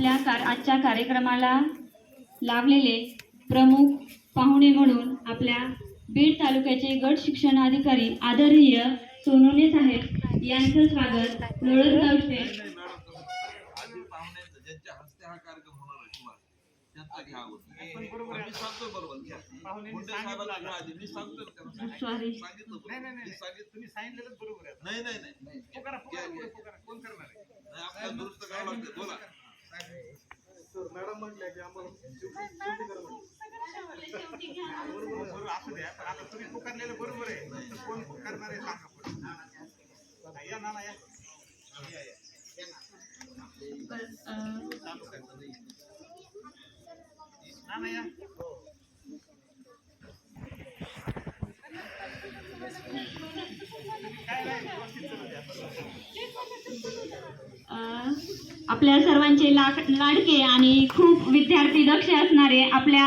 आपल्या कार आजच्या कार्यक्रमाला लाभलेले प्रमुख पाहुणे म्हणून आपल्या बीड तालुक्याचे गट शिक्षणाधिकारी आदरणीय सोनवणे साहेब यांचं स्वागत लोळसगावचे हा. नाही, नाही, नाही. मॅडम म्हटलं की आम्हाला बरोबर असू द्या पण आता तुम्ही पुकारलेलं बरोबर आहे तर कोण करणार आहे सांगा पण या ना ना या या, या. अं, चालू करायचं. ना ना या काय नाही आपल्या सर्वांचे लाड लाडके आणि खूप विद्यार्थी दक्ष असणारे आपल्या